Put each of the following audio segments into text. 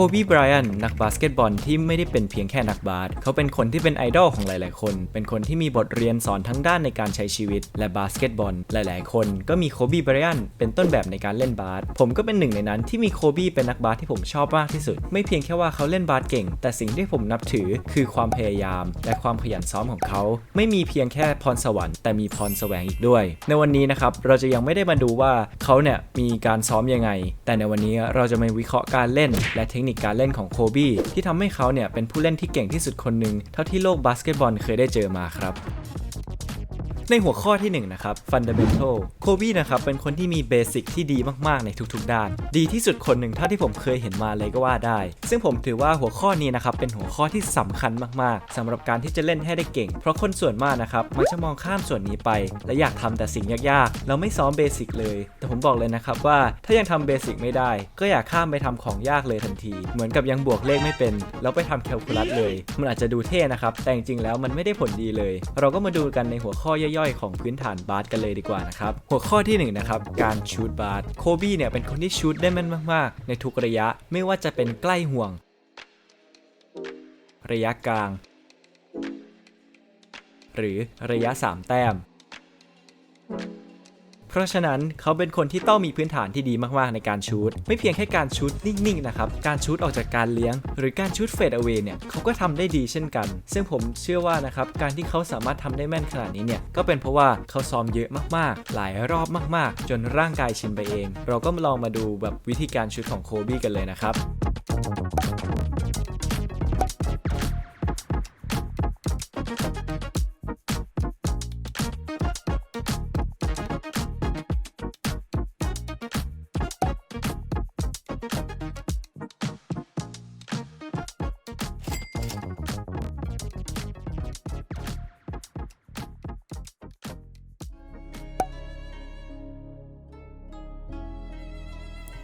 คบีไบรอันนักบาสเกตบอลที่ไม่ได้เป็นเพียงแค่นักบาสเขาเป็นคนที่เป็นไอดอลของหลาย ๆ คน เป็นคนที่มีบทเรียนสอนทั้งด้านในการใช้ชีวิต และบาสเกตบอล หลาย ๆ คนก็มีโคบีไบรอันเป็นต้นแบบในการเล่นบาส ผมก็เป็นหนึ่งในนั้นที่มีโคบีเป็นนักบาสที่ผมชอบมากที่สุด ไม่เพียงแค่ว่าเขาเล่นบาสเก่ง แต่สิ่งที่ผมนับถือคือความพยายาม และความขยันซ้อมของเขา ไม่มีเพียงแค่พรสวรรค์แต่มีพรแสวงอีกด้วย ในวันนี้นะครับเราจะยังไม่ได้มาดูว่าเขาเนี่ยมีการซ้อมยังไง แต่ในวันนี้เราจะมาวิเคราะห์การเล่นและเทคนิคการเล่นของโคบีที่ทำให้เขาเนี่ยเป็นผู้เล่นที่เก่งที่สุดคนหนึ่งเท่าที่โลกบาสเกตบอลเคยได้เจอมาครับ ในหัวข้อที่1นะครับ Fundamental โคบีนะครับเป็นคนที่มีเบสิกที่ดีมากๆในทุกๆ ด้าน ดีที่สุดคนหนึ่งเท่าที่ผมเคยเห็นมาเลยก็ว่าได้ ซึ่งผมถือว่าหัวข้อนี้นะครับเป็นหัวข้อที่สำคัญมากๆสำหรับการที่จะเล่นให้ได้เก่ง เพราะคนส่วนมากนะครับมักจะมองข้ามส่วนนี้ไป และอยากทำแต่สิ่งยากๆ เราไม่ซ้อมเบสิกเลย แต่ผมบอกเลยนะครับว่าถ้ายังทำเบสิกไม่ได้ ก็อย่าข้ามไปทำของยากเลยทันที เหมือนกับยังบวกเลขไม่เป็น แล้วไปทำแคลคูลัสเลย มันอาจจะดูเท่นะครับแต่จริงๆแล้วมันไม่ได้ผลดีเลย เราก็มาดูกันในหัวข้อย่อย่อยของพื้นฐานบาสกันเลยดีกว่านะครับ หัวข้อที่หนึ่งนะครับการชูดบาสโคบี้เนี่ยเป็นคนที่ชูดได้แม่นมากๆ ในทุกระยะไม่ว่าจะเป็นใกล้ห่วง ระยะกลาง หรือระยะ 3 แต้ม เพราะฉะนั้นเขาเป็นคนที่ต้องมีพื้นฐานที่ดีมากๆในการชูตไม่เพียงแค่การชูตนิ่งๆนะครับการชูตออกจากการเลี้ยง หรือการชูตเฟดเอา a y เนี่ยเขาก็ทำได้ดีเช่นกัน ซึ่งผมเชื่อว่านะครับการที่เขาสามารถทำได้แม่นขนาดนี้เนี่ยก็เป็นเพราะว่าเขาซ้อมเยอะมากๆ หลายรอบมากๆ จนร่างกายชินไปเอง เราก็มาลองมาดูแบบวิธีการชูตของโคบี้กันเลยนะครับ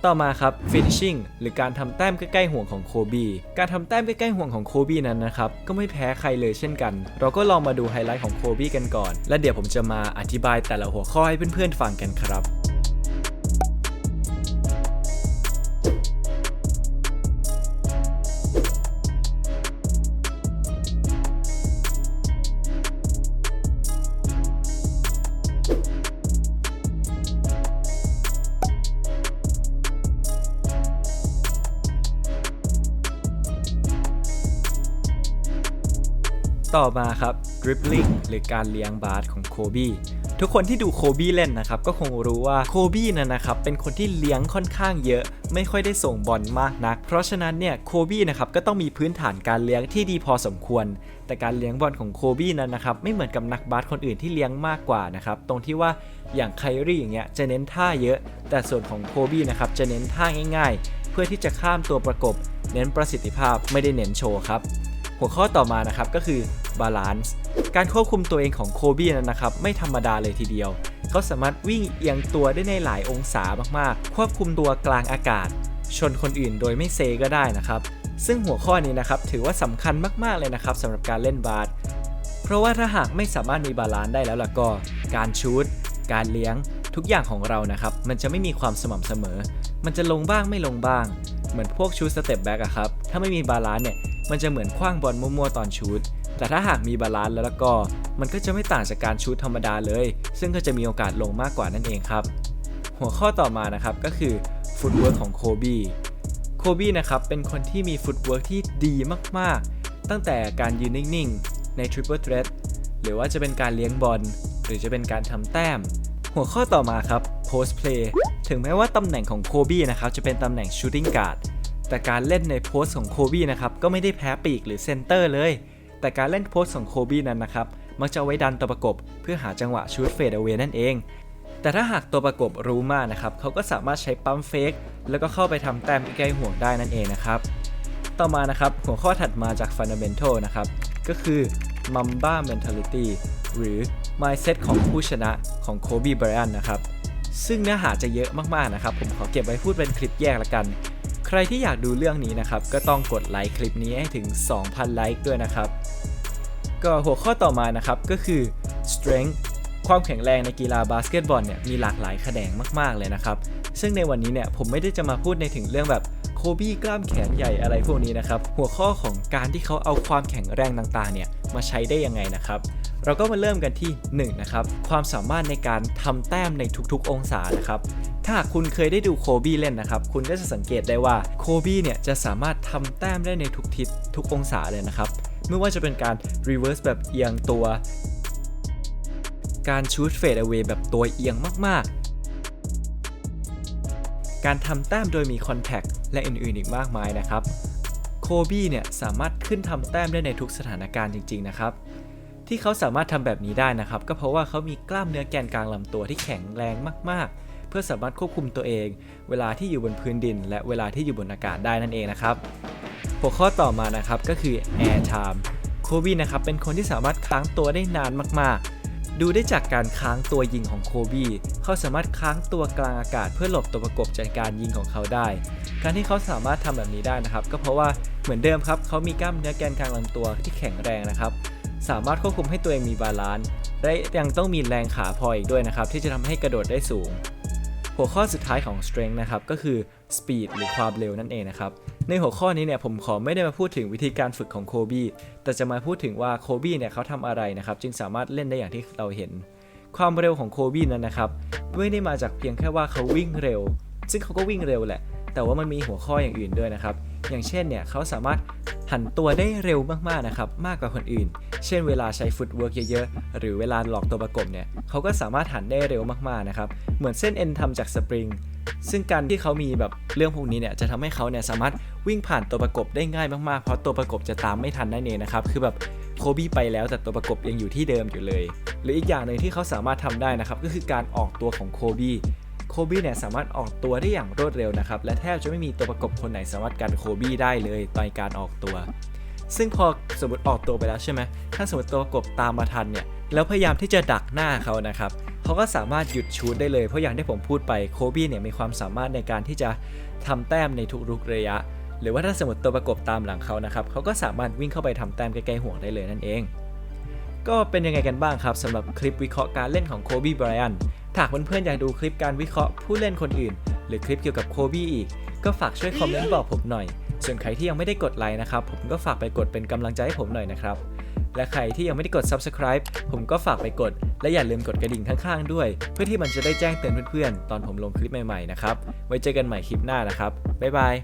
ต่อมาครับ finishing หรือการทำแต้มใกล้ๆห่วงของโคบีการทำแต้มใกล้ๆห่วงของโคบีนั้นนะครับก็ไม่แพ้ใครเลยเช่นกัน เราก็ลองมาดูไฮไลท์ของโคบีกันก่อน และเดี๋ยวผมจะมาอธิบายแต่ละหัวข้อให้เพื่อนๆฟังกันครับ ต่อมาครับ dribbling หรือการเลี้ยงบาสของโคบี้ทุกคนที่ดูโคบี้เล่นนะครับ ก็คงรู้ว่าโคบี้นะนะครับ เป็นคนที่เลี้ยงค่อนข้างเยอะ ไม่ค่อยได้ส่งบอลมากนัก เพราะฉะนั้นเนี่ยโคบี้นะครับก็ต้องมีพื้นฐานการเลี้ยงที่ดีพอสมควร แต่การเลี้ยงบอลของโคบี้นั้นนะครับไม่เหมือนกับนักบาสคนอื่นที่เลี้ยงมากกว่านะครับตรงที่ว่าอย่างไคลี่อย่างเงี้ยจะเน้นท่าเยอะ แต่ส่วนของโคบี้นะครับจะเน้นท่าง่าย ๆ เพื่อที่จะข้ามตัวประกบ เน้นประสิทธิภาพไม่ได้เน้นโชว์ครับ หัวข้อต่อมานะครับก็คือบาลานซ์การควบคุมตัวเองของโคบี้นั้นนะครับไม่ธรรมดาเลยทีเดียว เขาสามารถวิ่งเอียงตัวได้ในหลายองศามากๆ ควบคุมตัวกลางอากาศ ชนคนอื่นโดยไม่เซก็ได้นะครับ ซึ่งหัวข้อนี้นะครับถือว่าสำคัญมากๆเลยนะครับสำหรับการเล่นบาสเพราะว่าถ้าหากไม่สามารถมีบาลานซ์ได้แล้วล่ะก็ การชูตการเลี้ยงทุกอย่างของเรานะครับ มันจะไม่มีความสม่ำเสมอ มันจะลงบ้างไม่ลงบ้าง เหมือนพวกชูสเต็ปแบ็กอะครับ ถ้าไม่มีบาลานซ์เนี่ย มันจะเหมือนคว้างบอลมั่วๆตอนชูตแต่ถ้าหากมีบาลานซ์แล้วล้วก็ มันก็จะไม่ต่างจากการชูตธรรมดาเลย ซึ่งก็จะมีโอกาสลงมากกว่านั่นเองครับ หัวข้อต่อมานะครับก็คือฟุตเวิร์กของโคบีโคบีนะครับเป็นคนที่มีฟุตเวิร์กที่ดีมากๆ ตั้งแต่การยืนนิ่งๆ ใน Triple Threat หรือว่าจะเป็นการเลี้ยงบอลหรือจะเป็นการทำแต้ม หัวข้อต่อมาครับ Post Play ถึงแม้ว่าตำแหน่งของโคบีนะครับจะเป็นตำแหน่ง Shooting Guard แต่การเล่นในโพสของโคบี้นะครับก็ไม่ได้แพ้ปีกหรือเซนเตอร์เลย แต่การเล่นโพสของโคบี้นั้นนะครับมักจะไว้ดันตัวประกบ เพื่อหาจังหวะชูตเฟดเอา a y นั่นเอง แต่ถ้าหากตัวประกบรู้มากนะครับเขาก็สามารถใช้ปั๊มเฟกแล้วก็เข้าไปทำแต้มใกล้ห่วงได้นั่นเองนะครับ ต่อมานะครับหัวข้อถัดมาจาก Fundamental นะครับก็คือ Mamba Mentality หรือ Mindset ของผู้ชนะของ Kobe Bryant นะครับซึ่งเนื้อหาจะเยอะมากๆนะครับผมขอเก็บไว้พูดเป็นคลิปแยกละกัน ใครที่อยากดูเรื่องนี้นะครับ ก็ต้องกดไลค์คลิปนี้ให้ถึง 2,000 ไลค์ด้วยนะครับ ก็หัวข้อต่อมานะครับก็คือ strength ความแข็งแรงในกีฬาบาสเกตบอลเนี่ยมีหลากหลายแขนงมาก ๆ เลยนะครับ ซึ่งในวันนี้เนี่ยผมไม่ได้จะมาพูดในถึงเรื่องแบบโคบี้กล้ามแขนใหญ่อะไรพวกนี้นะครับ หัวข้อของการที่เขาเอาความแข็งแรงต่างๆเนี่ยมาใช้ได้ยังไงนะครับ เราก็มาเริ่มกันที่1นะครับความสามารถในการทำแต้มในทุกๆ องศานะครับ ถ้าคุณเคยได้ดูโคบี้เล่นนะครับ คุณก็จะสังเกตได้ว่าโคบี้เนี่ยจะสามารถทำแต้มได้ในทุกทิศทุกองศาเลยนะครับ ไม่ว่าจะเป็นการ reverse แบบเอียงตัว การชูดเฟด away แบบตัวเอียงมากๆ การทำแต้มโดยมีคอนแทคและอื่นๆอีกมากมายนะครับโคบี้เนี่ยสามารถขึ้นทำแต้มได้ในทุกสถานการณ์จริง ๆ นะครับที่เขาสามารถทำแบบนี้ได้นะครับ ก็เพราะว่าเขามีกล้ามเนื้อแกนกลางลำตัวที่แข็งแรงมากๆ พื่อสามารถควบคุมตัวเอง เวลาที่อยู่บนพื้นดิน และเวลาที่อยู่บนอากาศได้นั่นเองนะครับหัวข้อต่อมานะครับก็คือ air time โคบีนะครับเป็นคนที่สามารถค้างตัวได้นานมากๆ ดูได้จากการค้างตัวยิงของโคบีเขาสามารถค้างตัวกลางอากาศเพื่อหลบตัวประกบจากการยิงของเขาได้ การที่เขาสามารถทำแบบนี้ได้นะครับ ก็เพราะว่าเหมือนเดิมครับเขามีกล้ามเนื้อแกนกลางลำตัวที่แข็งแรงนะครับ สามารถควบคุมให้ตัวเองมีบาลานซ์และยังต้องมีแรงขาพออีกด้วยนะครับที่จะทำให้กระโดดได้สูง หัวข้อสุดท้ายของ strength นะครับก็คือ speed หรือความเร็วนั่นเองนะครับ ในหัวข้อนี้เนี่ยผมขอไม่ได้มาพูดถึงวิธีการฝึกของโคบี้แต่จะมาพูดถึงว่าโคบี้เนี่ยเขาทำอะไรนะครับจึงสามารถเล่นได้อย่างที่เราเห็น ความเร็วของโคบี้นั้นนะครับไม่ได้มาจากเพียงแค่ว่าเขาวิ่งเร็ว ซึ่งเขาก็วิ่งเร็วแหละ แต่ว่ามันมีหัวข้ออย่างอื่นด้วยนะครับ อย่างเช่นเนี่ยเขาสามารถหันตัวได้เร็วมากๆนะครับมากกว่าคนอื่น เช่นเวลาใช้ฟุตเวิร์กเยอะๆ หรือเวลาหลอกตัวประกบเนี่ยเขาก็สามารถหันได้เร็วมากๆนะครับเหมือนเส้นเอ็นทำจากสปริงซึ่งการที่เขามีแบบเรื่องพวกนี้เนี่ยจะทำให้เขาเนี่ยสามารถวิ่งผ่านตัวประกบได้ง่ายมากๆ เพราะตัวประกบจะตามไม่ทันนั่นเองนะครับคือแบบโคบี้ไปแล้วแต่ตัวประกบยังอยู่ที่เดิมอยู่เลย หรืออีกอย่างหนึ่งที่เขาสามารถทำได้นะครับก็คือการออกตัวของโคบี้ โคบี้เนี่ยสามารถออกตัวได้อย่างรวดเร็วนะครับ และแทบจะไม่มีตัวประกบคนไหนสามารถกันโคบี้ได้เลยในการออกตัว ซึ่งพอสมมติออกตัวไปแล้วใช่ไหมถ้าสมมติตัวประกบตามมาทันเนี่ยแล้วพยายามที่จะดักหน้าเขานะครับเขาก็สามารถหยุดชูดได้เลยเพราะอย่างที่ผมพูดไปโคบี้เนี่ยมีความสามารถในการที่จะทำแต้มในทุกๆระยะ หรือว่าถ้าสมมติตัวประกบตามหลังเขานะครับเขาก็สามารถวิ่งเข้าไปทำแต้มใกล้ๆห่วงได้เลยนั่นเอง ก็เป็นยังไงกันบ้างครับสำหรับคลิปวิเคราะห์การเล่นของโคบี้ไบรอัน หากเพื่อนๆอยากดูคลิปการวิเคราะห์ผู้เล่นคนอื่น หรือคลิปเกี่ยวกับโคบี้อีก ก็ฝากช่วยคอมเมนต์บอกผมหน่อย ส่วนใครที่ยังไม่ได้กดไลค์นะครับ ผมก็ฝากไปกดเป็นกำลังใจให้ผมหน่อยนะครับ และใครที่ยังไม่ได้กด subscribe ผมก็ฝากไปกด และอย่าลืมกดกระดิ่งข้างๆด้วย เพื่อที่มันจะได้แจ้งเตือนเพื่อนๆ ตอนผมลงคลิปใหม่ๆนะครับ ไว้เจอกันใหม่คลิปหน้านะครับ บ๊ายบาย